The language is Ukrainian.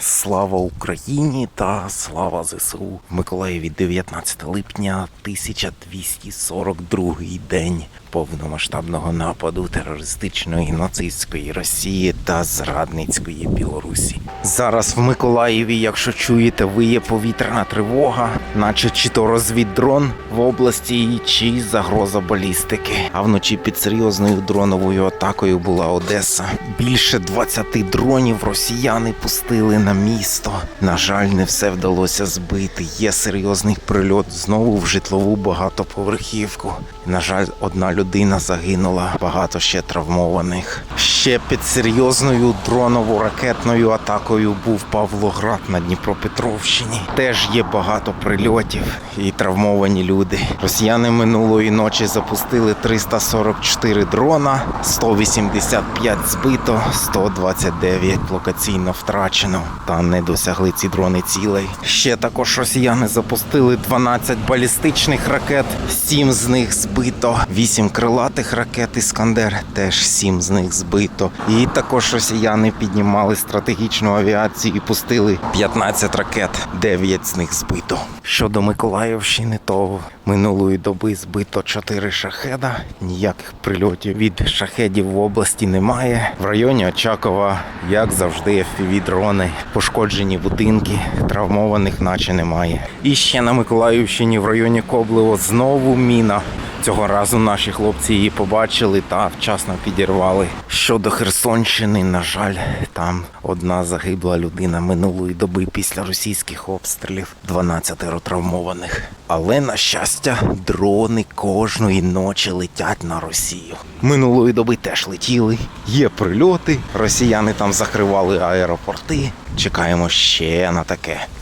Слава Україні та слава ЗСУ в Миколаєві 19 липня 1242 день повномасштабного нападу терористичної нацистської Росії та зрадницької Білорусі. Зараз в Миколаєві, якщо чуєте, виє повітряна тривога, наче чи то розвіддрон в області, чи загроза балістики. А вночі під серйозною дроновою атакою була Одеса. Більше 20 дронів росіяни пустили на місто. На жаль, не все вдалося збити. Є серйозний прильот знову в житлову багатоповерхівку. На жаль, одна людина загинула, багато ще травмованих. Ще під серйозною дроново-ракетною атакою був Павлоград на Дніпропетровщині. Теж є багато прильотів і травмовані люди. Росіяни минулої ночі запустили 344 дрона, 185 збито, 129 локаційно втрачено. Та не досягли ці дрони цілей. Ще також росіяни запустили 12 балістичних ракет, 7 з них збито, 8 крилатих ракет Іскандер, теж 7 з них збито. І також росіяни піднімали стратегічну авіацію і пустили 15 ракет, 9 з них збито. Щодо Миколаївщини, то минулої доби збито 4 шахеда. Ніяких прильотів від шахедів в області немає. В районі Очакова, як завжди, FPV-дрони, пошкоджені будинки, травмованих наче немає. І ще на Миколаївщині в районі Коблево знову міна. Цього разу наші хлопці її побачили та вчасно підірвали. Щодо Херсонщини, на жаль, там одна загибла людина минулої доби після російських обстрілів, 12 травмованих. Але на щастя, дрони кожної ночі летять на Росію. Минулої доби теж летіли. Є прильоти. Росіяни там закривали аеропорти. Чекаємо ще на таке.